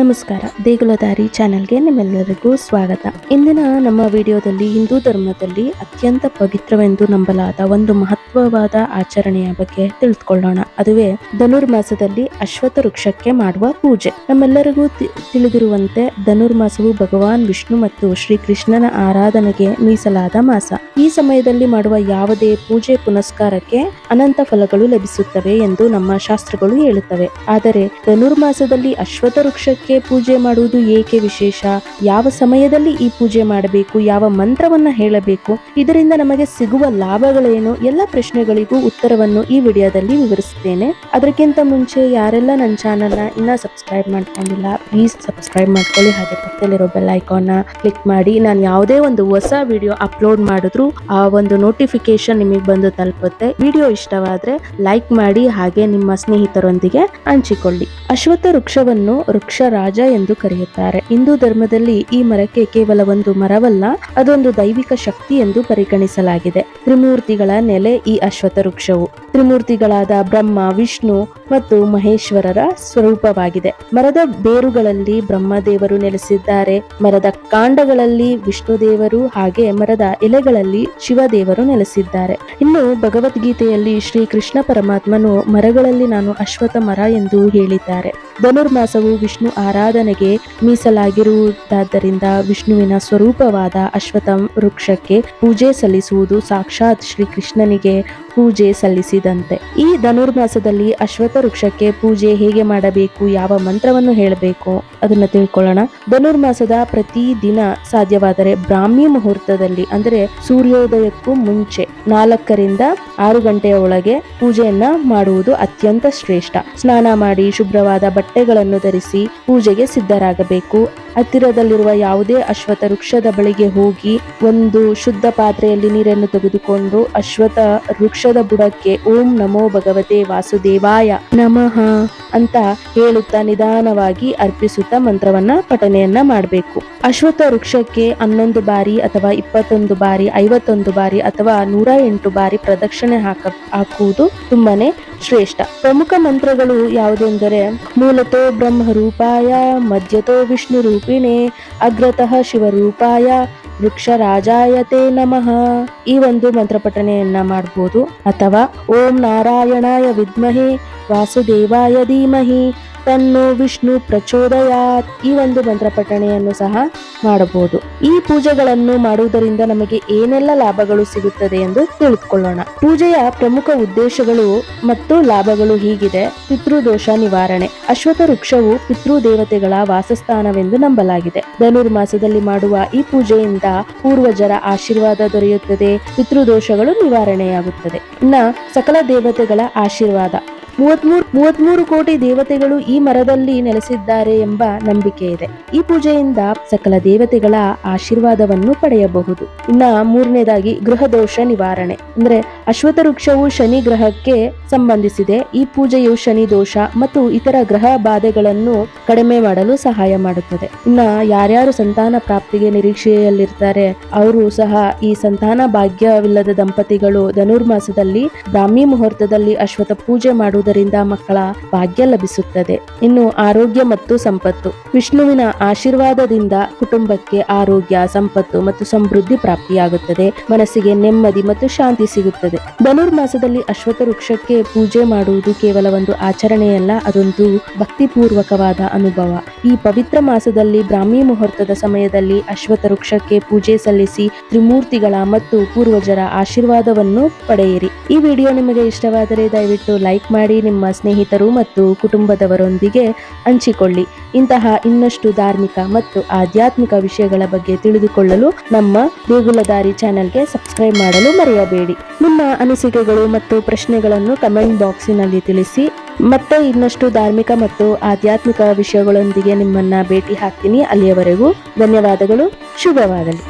ನಮಸ್ಕಾರ, ದೇಗುಲದಾರಿ ಚಾನೆಲ್ಗೆ ನಿಮ್ಮೆಲ್ಲರಿಗೂ ಸ್ವಾಗತ. ಇಂದಿನ ನಮ್ಮ ವಿಡಿಯೋದಲ್ಲಿ ಹಿಂದೂ ಧರ್ಮದಲ್ಲಿ ಅತ್ಯಂತ ಪವಿತ್ರವೆಂದು ನಂಬಲಾದ ಒಂದು ಮಹತ್ವವಾದ ಆಚರಣೆಯ ಬಗ್ಗೆ ತಿಳಿದುಕೊಳ್ಳೋಣ. ಅದುವೇ ಧನುರ್ಮಾಸದಲ್ಲಿ ಅಶ್ವತ್ಥ ವೃಕ್ಷಕ್ಕೆ ಮಾಡುವ ಪೂಜೆ. ನಮ್ಮೆಲ್ಲರಿಗೂ ತಿಳಿದಿರುವಂತೆ ಧನುರ್ಮಾಸವು ಭಗವಾನ್ ವಿಷ್ಣು ಮತ್ತು ಶ್ರೀಕೃಷ್ಣನ ಆರಾಧನೆಗೆ ಮೀಸಲಾದ ಮಾಸ. ಈ ಸಮಯದಲ್ಲಿ ಮಾಡುವ ಯಾವುದೇ ಪೂಜೆ ಪುನಸ್ಕಾರಕ್ಕೆ ಅನಂತ ಫಲಗಳು ಲಭಿಸುತ್ತವೆ ಎಂದು ನಮ್ಮ ಶಾಸ್ತ್ರಗಳು ಹೇಳುತ್ತವೆ. ಆದರೆ ಧನುರ್ಮಾಸದಲ್ಲಿ ಅಶ್ವತ್ಥ ವೃಕ್ಷಕ್ಕೆ ಪೂಜೆ ಮಾಡುವುದು ಏಕೆ ವಿಶೇಷ? ಯಾವ ಸಮಯದಲ್ಲಿ ಈ ಪೂಜೆ ಮಾಡಬೇಕು? ಯಾವ ಮಂತ್ರವನ್ನ ಹೇಳಬೇಕು? ಇದರಿಂದ ನಮಗೆ ಸಿಗುವ ಲಾಭಗಳೇನು? ಎಲ್ಲ ಪ್ರಶ್ನೆಗಳಿಗೂ ಉತ್ತರವನ್ನು ಈ ವಿಡಿಯೋದಲ್ಲಿ ವಿವರಿಸುತ್ತೇನೆ. ಅದಕ್ಕಿಂತ ಮುಂಚೆ ಯಾರೆಲ್ಲ ನನ್ನ ಚಾನಲ್ನ ಇನ್ನ ಸಬ್ಸ್ಕ್ರೈಬ್ ಮಾಡ್ಕೊಂಡಿಲ್ಲ ಪ್ಲೀಸ್ ಸಬ್ಸ್ಕ್ರೈಬ್ ಮಾಡ್ಕೊಳ್ಳಿ. ಹಾಗೆ ಪಕ್ಕದಲ್ಲಿರೋ ಬೆಲ್ ಐಕಾನ್ನ ಕ್ಲಿಕ್ ಮಾಡಿ. ನಾನು ಯಾವುದೇ ಒಂದು ಹೊಸ ವಿಡಿಯೋ ಅಪ್ಲೋಡ್ ಮಾಡಿದ್ರು ಆ ಒಂದು ನೋಟಿಫಿಕೇಶನ್ ನಿಮಗೆ ಬಂದು ತಲುಪುತ್ತೆ. ವಿಡಿಯೋ ಇಷ್ಟವಾದ್ರೆ ಲೈಕ್ ಮಾಡಿ, ಹಾಗೆ ನಿಮ್ಮ ಸ್ನೇಹಿತರೊಂದಿಗೆ ಹಂಚಿಕೊಳ್ಳಿ. ಅಶ್ವತ್ಥ ವೃಕ್ಷವನ್ನು ವೃಕ್ಷ ರಾಜ ಎಂದು ಕರೆಯುತ್ತಾರೆ. ಹಿಂದೂ ಧರ್ಮದಲ್ಲಿ ಈ ಮರಕ್ಕೆ ಕೇವಲ ಒಂದು ಮರವಲ್ಲ, ಅದೊಂದು ದೈವಿಕ ಶಕ್ತಿ ಎಂದು ಪರಿಗಣಿಸಲಾಗಿದೆ. ತ್ರಿಮೂರ್ತಿಗಳ ನೆಲೆ ಈ ಅಶ್ವಥ ವೃಕ್ಷವು ತ್ರಿಮೂರ್ತಿಗಳಾದ ಬ್ರಹ್ಮ, ವಿಷ್ಣು ಮತ್ತು ಮಹೇಶ್ವರರ ಸ್ವರೂಪವಾಗಿದೆ. ಮರದ ಬೇರುಗಳಲ್ಲಿ ಬ್ರಹ್ಮದೇವರು ನೆಲೆಸಿದ್ದಾರೆ. ಮರದ ಕಾಂಡಗಳಲ್ಲಿ ವಿಷ್ಣು ದೇವರು ಹಾಗೆ ಮರದ ಎಲೆಗಳಲ್ಲಿ ಶಿವದೇವರು ನೆಲೆಸಿದ್ದಾರೆ. ಇನ್ನು ಭಗವದ್ಗೀತೆಯಲ್ಲಿ ಶ್ರೀ ಕೃಷ್ಣ ಪರಮಾತ್ಮನು ಮರಗಳಲ್ಲಿ ನಾನು ಅಶ್ವಥ ಮರ ಎಂದು ಹೇಳಿದ್ದಾರೆ. ಧನುರ್ಮಾಸವು ವಿಷ್ಣು ಆರಾಧನೆಗೆ ಮೀಸಲಾಗಿರುವುದಾದ್ದರಿಂದ ವಿಷ್ಣುವಿನ ಸ್ವರೂಪವಾದ ಅಶ್ವತ್ಥ ವೃಕ್ಷಕ್ಕೆ ಪೂಜೆ ಸಲ್ಲಿಸುವುದು ಸಾಕ್ಷಾತ್ ಶ್ರೀ ಕೃಷ್ಣನಿಗೆ ಪೂಜೆ ಸಲ್ಲಿಸಿದಂತೆ. ಈ ಧನುರ್ಮಾಸದಲ್ಲಿ ಅಶ್ವತ್ಥ ವೃಕ್ಷಕ್ಕೆ ಪೂಜೆ ಹೇಗೆ ಮಾಡಬೇಕು, ಯಾವ ಮಂತ್ರವನ್ನು ಹೇಳಬೇಕು ಅದನ್ನ ತಿಳ್ಕೊಳ್ಳೋಣ. ಧನುರ್ಮಾಸದ ಪ್ರತಿ ದಿನ ಸಾಧ್ಯವಾದರೆ ಬ್ರಾಹ್ಮಿ ಮುಹೂರ್ತದಲ್ಲಿ, ಅಂದರೆ ಸೂರ್ಯೋದಯಕ್ಕೂ ಮುಂಚೆ ನಾಲ್ಕರಿಂದ ಆರು ಗಂಟೆಯ ಒಳಗೆ ಪೂಜೆಯನ್ನ ಮಾಡುವುದು ಅತ್ಯಂತ ಶ್ರೇಷ್ಠ. ಸ್ನಾನ ಮಾಡಿ ಶುಭ್ರವಾದ ಬಟ್ಟೆಗಳನ್ನು ಧರಿಸಿ ಪೂಜೆಗೆ ಸಿದ್ಧರಾಗಬೇಕು. ಹತ್ತಿರದಲ್ಲಿರುವ ಯಾವುದೇ ಅಶ್ವಥ ವೃಕ್ಷದ ಬಳಿಗೆ ಹೋಗಿ ಒಂದು ಶುದ್ಧ ಪಾತ್ರೆಯಲ್ಲಿ ನೀರನ್ನು ತೆಗೆದುಕೊಂಡು ಅಶ್ವಥ ವೃಕ್ಷದ ಬುಡಕ್ಕೆ ಓಂ ನಮೋ ಭಗವತೆ ವಾಸುದೇವಾಯ ನಮಃ ಅಂತ ಹೇಳುತ್ತಾ ನಿಧಾನವಾಗಿ ಅರ್ಪಿಸುತ್ತಾ ಮಂತ್ರವನ್ನ ಪಠನೆಯನ್ನ ಮಾಡಬೇಕು. ಅಶ್ವಥ ವೃಕ್ಷಕ್ಕೆ ಹನ್ನೊಂದು ಬಾರಿ ಅಥವಾ ಇಪ್ಪತ್ತೊಂದು ಬಾರಿ, ಐವತ್ತೊಂದು ಬಾರಿ ಅಥವಾ ನೂರ ಎಂಟು ಬಾರಿ ಪ್ರದಕ್ಷಿಣೆ ಹಾಕ, ಹಾಕುವುದು ತುಂಬಾನೇ ಶ್ರೇಷ್ಠ. ಪ್ರಮುಖ ಮಂತ್ರಗಳು ಯಾವುದೆಂದರೆ, ಮೂಲತೋ ಬ್ರಹ್ಮ ರೂಪಾಯ ಮಧ್ಯತೋ ವಿಷ್ಣು ರೂಪಿಣೆ ಅಗ್ರತಃ ಶಿವರೂಪಾಯ ವೃಕ್ಷ ರಾಜಾಯತೆ ನಮಃ. ಈ ಒಂದು ಮಂತ್ರ ಪಠಣೆಯನ್ನ ಮಾಡಬಹುದು ಅಥವಾ, ಓಂ ನಾರಾಯಣಾಯ ವಿದ್ಮಹಿ, ವಾಸುದೇವಾಯ ಧೀಮಹಿ ತನ್ನೋ ವಿಷ್ಣು ಪ್ರಚೋದಯಾತ್ ಈ ಒಂದು ಮಂತ್ರ ಪಠಣೆಯನ್ನು ಸಹ ಮಾಡಬಹುದು. ಈ ಪೂಜೆಗಳನ್ನು ಮಾಡುವುದರಿಂದ ನಮಗೆ ಏನೆಲ್ಲ ಲಾಭಗಳು ಸಿಗುತ್ತದೆ ಎಂದು ತಿಳಿದುಕೊಳ್ಳೋಣ. ಪೂಜೆಯ ಪ್ರಮುಖ ಉದ್ದೇಶಗಳು ಮತ್ತು ಲಾಭಗಳು ಹೀಗಿದೆ. ಪಿತೃದೋಷ ನಿವಾರಣೆ. ಅಶ್ವಥ ವೃಕ್ಷವು ಪಿತೃ ದೇವತೆಗಳ ವಾಸಸ್ಥಾನವೆಂದು ನಂಬಲಾಗಿದೆ. ಧನುರ್ಮಾಸದಲ್ಲಿ ಮಾಡುವ ಈ ಪೂಜೆಯಿಂದ ಪೂರ್ವಜರ ಆಶೀರ್ವಾದ ದೊರೆಯುತ್ತದೆ. ಪಿತೃದೋಷಗಳು ನಿವಾರಣೆಯಾಗುತ್ತದೆ. ಇನ್ನ ಸಕಲ ದೇವತೆಗಳ ಆಶೀರ್ವಾದ. ಮೂವತ್ಮೂರು ಮೂವತ್ಮೂರು ಕೋಟಿ ದೇವತೆಗಳು ಈ ಮರದಲ್ಲಿ ನೆಲೆಸಿದ್ದಾರೆ ಎಂಬ ನಂಬಿಕೆ ಇದೆ. ಈ ಪೂಜೆಯಿಂದ ಸಕಲ ದೇವತೆಗಳ ಆಶೀರ್ವಾದವನ್ನು ಪಡೆಯಬಹುದು. ಇನ್ನ ಮೂರನೇದಾಗಿ ಗೃಹ ದೋಷ ನಿವಾರಣೆ. ಅಂದ್ರೆ ಅಶ್ವಥ ವೃಕ್ಷವು ಶನಿ ಗ್ರಹಕ್ಕೆ ಸಂಬಂಧಿಸಿದೆ. ಈ ಪೂಜೆಯು ಶನಿ ದೋಷ ಮತ್ತು ಇತರ ಗ್ರಹ ಬಾಧೆಗಳನ್ನು ಕಡಿಮೆ ಮಾಡಲು ಸಹಾಯ ಮಾಡುತ್ತದೆ. ಇನ್ನ ಯಾರ್ಯಾರು ಸಂತಾನ ಪ್ರಾಪ್ತಿಗೆ ನಿರೀಕ್ಷೆಯಲ್ಲಿರ್ತಾರೆ, ಅವರು ಸಹ ಈ ಸಂತಾನ ಭಾಗ್ಯವಿಲ್ಲದ ದಂಪತಿಗಳು ಧನುರ್ಮಾಸದಲ್ಲಿ ಬ್ರಾಹ್ಮಿ ಮುಹೂರ್ತದಲ್ಲಿ ಅಶ್ವಥ ಪೂಜೆ ಮಾಡುವುದರಿಂದ ಮಕ್ಕಳ ಭಾಗ್ಯ ಲಭಿಸುತ್ತದೆ. ಇನ್ನು ಆರೋಗ್ಯ ಮತ್ತು ಸಂಪತ್ತು. ವಿಷ್ಣುವಿನ ಆಶೀರ್ವಾದದಿಂದ ಕುಟುಂಬಕ್ಕೆ ಆರೋಗ್ಯ, ಸಂಪತ್ತು ಮತ್ತು ಸಮೃದ್ಧಿ ಪ್ರಾಪ್ತಿಯಾಗುತ್ತದೆ. ಮನಸ್ಸಿಗೆ ನೆಮ್ಮದಿ ಮತ್ತು ಶಾಂತಿ ಸಿಗುತ್ತದೆ. ಧನುರ್ಮಾಸದಲ್ಲಿ ಅಶ್ವತ್ಥ ವೃಕ್ಷಕ್ಕೆ ಪೂಜೆ ಮಾಡುವುದು ಕೇವಲ ಒಂದು ಆಚರಣೆಯಲ್ಲ, ಅದೊಂದು ಭಕ್ತಿಪೂರ್ವಕವಾದ ಅನುಭವ. ಈ ಪವಿತ್ರ ಮಾಸದಲ್ಲಿ ಬ್ರಾಹ್ಮಿ ಮುಹೂರ್ತದ ಸಮಯದಲ್ಲಿ ಅಶ್ವತ್ಥ ವೃಕ್ಷಕ್ಕೆ ಪೂಜೆ ಸಲ್ಲಿಸಿ ತ್ರಿಮೂರ್ತಿಗಳ ಮತ್ತು ಪೂರ್ವಜರ ಆಶೀರ್ವಾದವನ್ನು ಪಡೆಯಿರಿ. ಈ ವಿಡಿಯೋ ನಿಮಗೆ ಇಷ್ಟವಾದರೆ ದಯವಿಟ್ಟು ಲೈಕ್ ಮಾಡಿ, ನಿಮ್ಮ ಸ್ನೇಹಿತರು ಮತ್ತು ಕುಟುಂಬದವರೊಂದಿಗೆ ಹಂಚಿಕೊಳ್ಳಿ. ಇಂತಹ ಇನ್ನಷ್ಟು ಧಾರ್ಮಿಕ ಮತ್ತು ಆಧ್ಯಾತ್ಮಿಕ ವಿಷಯಗಳ ಬಗ್ಗೆ ತಿಳಿದುಕೊಳ್ಳಲು ನಮ್ಮ ದೇಗುಲದಾರಿ ಚಾನೆಲ್ಗೆ ಸಬ್ಸ್ಕ್ರೈಬ್ ಮಾಡಲು ಮರೆಯಬೇಡಿ. ನಿಮ್ಮ ಅನಿಸಿಕೆಗಳು ಮತ್ತು ಪ್ರಶ್ನೆಗಳನ್ನು ಕಮೆಂಟ್ ಬಾಕ್ಸಿನಲ್ಲಿ ತಿಳಿಸಿ. ಮತ್ತೆ ಇನ್ನಷ್ಟು ಧಾರ್ಮಿಕ ಮತ್ತು ಆಧ್ಯಾತ್ಮಿಕ ವಿಷಯಗಳೊಂದಿಗೆ ನಿಮ್ಮನ್ನ ಭೇಟಿ ಹಾಕ್ತೀನಿ ಅಲ್ಲಿಯವರೆಗೂ. ಧನ್ಯವಾದಗಳು. ಶುಭವಾಗಲಿ.